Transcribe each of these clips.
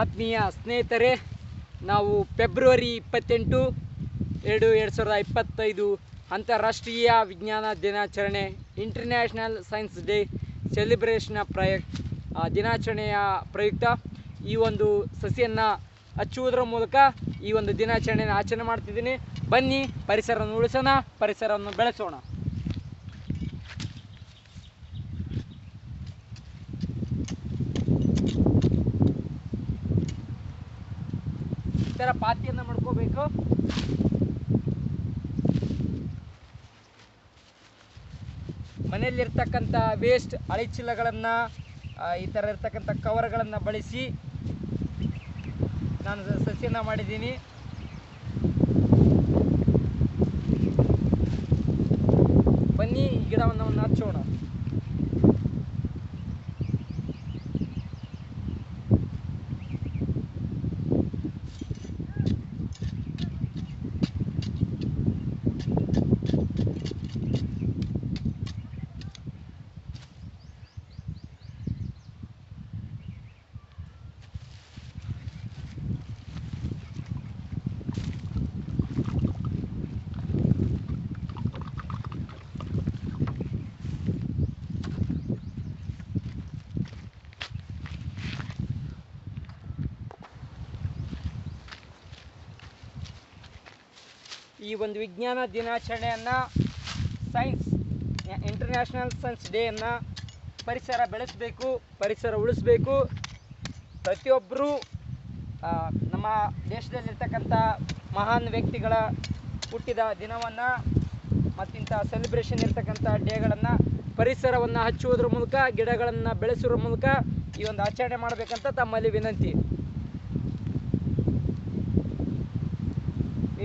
ಆತ್ಮೀಯ ಸ್ನೇಹಿತರೆ, ನಾವು ಫೆಬ್ರವರಿ ಇಪ್ಪತ್ತೆಂಟು ಎರಡು ಎರಡು ಸಾವಿರದ ಇಪ್ಪತ್ತೈದು ಅಂತಾರಾಷ್ಟ್ರೀಯ ವಿಜ್ಞಾನ ದಿನಾಚರಣೆ ಇಂಟರ್ನ್ಯಾಷನಲ್ ಸೈನ್ಸ್ ಡೇ ಸೆಲಿಬ್ರೇಷನ್ನ ಪ್ರಯುಕ್ತ ದಿನಾಚರಣೆಯ ಪ್ರಯುಕ್ತ ಈ ಒಂದು ಸಸಿಯನ್ನು ಹಚ್ಚುವುದರ ಮೂಲಕ ಈ ಒಂದು ದಿನಾಚರಣೆಯನ್ನು ಆಚರಣೆ ಮಾಡ್ತಿದ್ದೀನಿ. ಬನ್ನಿ ಪರಿಸರವನ್ನು ಉಳಿಸೋಣ, ಪರಿಸರವನ್ನು ಬೆಳೆಸೋಣ. ಥರ ಪಾತಿಯನ್ನು ಮಾಡ್ಕೋಬೇಕು. ಮನೆಯಲ್ಲಿರ್ತಕ್ಕಂಥ ವೇಸ್ಟ್ ಹಳೆ ಚೀಲಗಳನ್ನು ಈ ಥರ ಇರ್ತಕ್ಕಂಥ ಕವರ್ಗಳನ್ನು ಬಳಸಿ ನಾನು ಸಸಿಯನ್ನ ಮಾಡಿದ್ದೀನಿ. ಬನ್ನಿ, ಗಿಡವನ್ನು ಹಚ್ಚೋಣ. ಈ ಒಂದು ವಿಜ್ಞಾನ ದಿನಾಚರಣೆಯನ್ನು ಸೈನ್ಸ್, ಇಂಟರ್ನ್ಯಾಷನಲ್ ಸೈನ್ಸ್ ಡೇಯನ್ನು ಪರಿಸರ ಬೆಳೆಸಬೇಕು, ಪರಿಸರ ಉಳಿಸಬೇಕು. ಪ್ರತಿಯೊಬ್ಬರೂ ನಮ್ಮ ದೇಶದಲ್ಲಿರ್ತಕ್ಕಂಥ ಮಹಾನ್ ವ್ಯಕ್ತಿಗಳ ಹುಟ್ಟಿದ ದಿನವನ್ನು ಮತ್ತಿಂಥ ಸೆಲೆಬ್ರೇಷನ್ ಇರ್ತಕ್ಕಂಥ ಡೇಗಳನ್ನು ಪರಿಸರವನ್ನು ಹಚ್ಚುವುದರ ಮೂಲಕ, ಗಿಡಗಳನ್ನು ಬೆಳೆಸುವ ಮೂಲಕ ಈ ಒಂದು ಆಚರಣೆ ಮಾಡಬೇಕಂತ ತಮ್ಮಲ್ಲಿ ವಿನಂತಿ.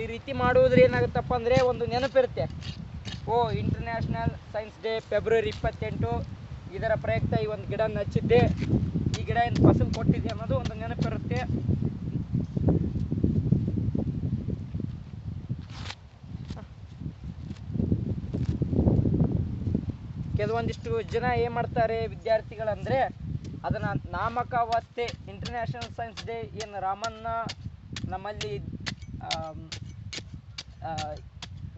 ಈ ರೀತಿ ಮಾಡುವುದ್ರ ಏನಾಗುತ್ತಪ್ಪ ಅಂದರೆ ಒಂದು ನೆನಪಿರುತ್ತೆ ಓ ಇಂಟರ್ನ್ಯಾಷನಲ್ ಸೈನ್ಸ್ ಡೇ ಫೆಬ್ರವರಿ ಇಪ್ಪತ್ತೆಂಟು. ಇದರ ಪ್ರಯುಕ್ತ ಈ ಒಂದು ಗಿಡ ಹಚ್ಚಿದ್ದೆ. ಈ ಗಿಡ ಏನು ಫಸಲು ಕೊಟ್ಟಿದೆ ಅನ್ನೋದು ಒಂದು ನೆನಪಿರುತ್ತೆ ಕೆಲವೊಂದಿಷ್ಟು ಜನ ಏನು ಮಾಡ್ತಾರೆ ವಿದ್ಯಾರ್ಥಿಗಳಂದರೆ, ಅದನ್ನು ನಾಮಕಾವಸ್ಥೆ ಇಂಟರ್ನ್ಯಾಷನಲ್ ಸೈನ್ಸ್ ಡೇ ಏನು ರಾಮನ್ನ ನಮ್ಮಲ್ಲಿ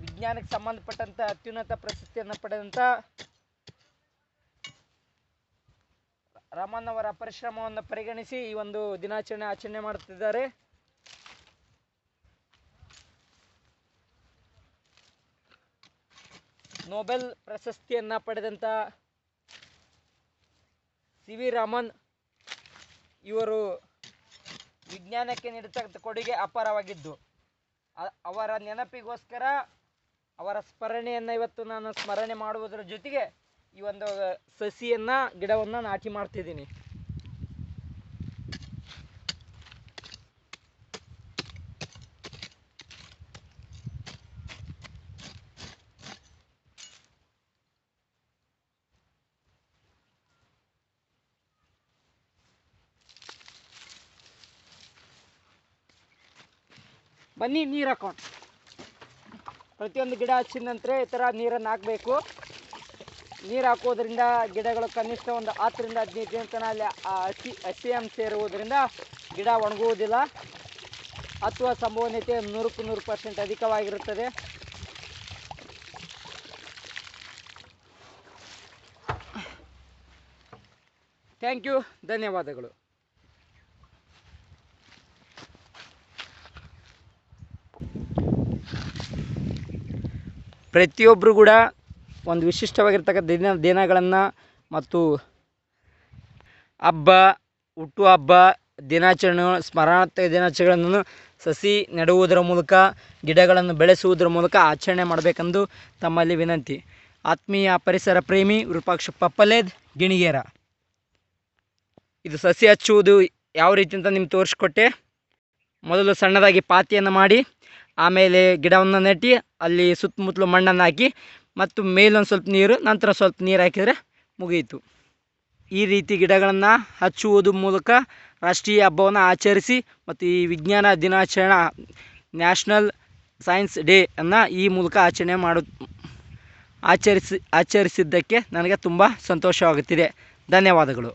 ವಿಜ್ಞಾನಕ್ಕೆ ಸಂಬಂಧಪಟ್ಟಂತ ಅತ್ಯುನ್ನತ ಪ್ರಶಸ್ತಿಯನ್ನು ಪಡೆದಂತ ರಾಮನ್ ಅವರ ಪರಿಶ್ರಮವನ್ನು ಪರಿಗಣಿಸಿ ಈ ಒಂದು ದಿನಾಚರಣೆ ಆಚರಣೆ ಮಾಡುತ್ತಿದ್ದಾರೆ. ನೊಬೆಲ್ ಪ್ರಶಸ್ತಿಯನ್ನ ಪಡೆದಂತ ಸಿ ವಿ ರಾಮನ್ ಇವರು ವಿಜ್ಞಾನಕ್ಕೆ ನೀಡತಕ್ಕಂಥ ಕೊಡುಗೆ ಅಪಾರವಾಗಿದ್ದು. ಅವರ ನೆನಪಿಗೋಸ್ಕರ, ಅವರ ಸ್ಮರಣೆಯನ್ನು ಇವತ್ತು ನಾನು ಸ್ಮರಣೆ ಮಾಡುವುದರ ಜೊತೆಗೆ ಈ ಒಂದು ಸಸಿಯನ್ನು, ಗಿಡವನ್ನು ನಾಟಿ ಮಾಡ್ತಿದ್ದೀನಿ. ಬನ್ನಿ ನೀರು ಹಾಕೋಣ. ಪ್ರತಿಯೊಂದು ಗಿಡ ಹಚ್ಚಿದ ನಂತರ ಈ ಥರ ನೀರನ್ನು ಹಾಕಬೇಕು. ನೀರು ಹಾಕೋದ್ರಿಂದ ಗಿಡಗಳು ಕನಿಷ್ಠ ಒಂದು ಹತ್ತರಿಂದ ಹದಿನೈದು ದಿನ ತನಕ ಅಲ್ಲಿ ಹಸಿ ಹಸಿ ಅಂಶ ಇರುವುದರಿಂದ ಗಿಡ ಒಣಗುವುದಿಲ್ಲ. ಅಥವಾ ಸಂಭವನೀಯತೆ ನೂರಕ್ಕೂ ನೂರು ಪರ್ಸೆಂಟ್ ಅಧಿಕವಾಗಿರುತ್ತದೆ. ಥ್ಯಾಂಕ್ ಯು ಧನ್ಯವಾದಗಳು. ಪ್ರತಿಯೊಬ್ಬರು ಕೂಡ ಒಂದು ವಿಶಿಷ್ಟವಾಗಿರ್ತಕ್ಕಂಥ ದಿನ ದಿನಗಳನ್ನು ಮತ್ತು ಹಬ್ಬ ಹುಟ್ಟುಹಬ್ಬ ದಿನಾಚರಣೆ, ಸ್ಮರಣಾರ್ಥ ದಿನಾಚರಣೆಗಳನ್ನು ಸಸಿ ನೆಡುವುದರ ಮೂಲಕ, ಗಿಡಗಳನ್ನು ಬೆಳೆಸುವುದರ ಮೂಲಕ ಆಚರಣೆ ಮಾಡಬೇಕೆಂದು ತಮ್ಮಲ್ಲಿ ವಿನಂತಿ. ಆತ್ಮೀಯ ಪರಿಸರ ಪ್ರೇಮಿ ವಿರೂಪಾಕ್ಷ ಪಪ್ಪಲೇದ್, ಗಿಣಿಗೇರ. ಇದು ಸಸಿ ಹಚ್ಚುವುದು ಯಾವ ರೀತಿ ಅಂತ ನಿಮ್ಗೆ ತೋರಿಸ್ಕೊಟ್ಟೆ? ಮೊದಲು ಸಣ್ಣದಾಗಿ ಪಾತಿಯನ್ನು ಮಾಡಿ, ಆಮೇಲೆ ಗಿಡವನ್ನು ನೆಟ್ಟು, ಅಲ್ಲಿ ಸುತ್ತಮುತ್ತಲು ಮಣ್ಣನ್ನು ಹಾಕಿ, ಮತ್ತು ಮೇಲೊಂದು ಸ್ವಲ್ಪ ನೀರು, ನಂತರ ಸ್ವಲ್ಪ ನೀರು ಹಾಕಿದರೆ ಮುಗಿಯಿತು. ಈ ರೀತಿ ಗಿಡಗಳನ್ನು ಹಚ್ಚುವುದು ಮೂಲಕ ರಾಷ್ಟ್ರೀಯ ಹಬ್ಬವನ್ನು ಆಚರಿಸಿ, ಮತ್ತು ಈ ವಿಜ್ಞಾನ ದಿನಾಚರಣೆ ನ್ಯಾಷನಲ್ ಸೈನ್ಸ್ ಡೇ ಅನ್ನು ಈ ಮೂಲಕ ಆಚರಣೆ ಮಾಡು, ಆಚರಿಸಿ, ಆಚರಿಸಿದ್ದಕ್ಕೆ ನನಗೆ ತುಂಬ ಸಂತೋಷವಾಗುತ್ತಿದೆ. ಧನ್ಯವಾದಗಳು.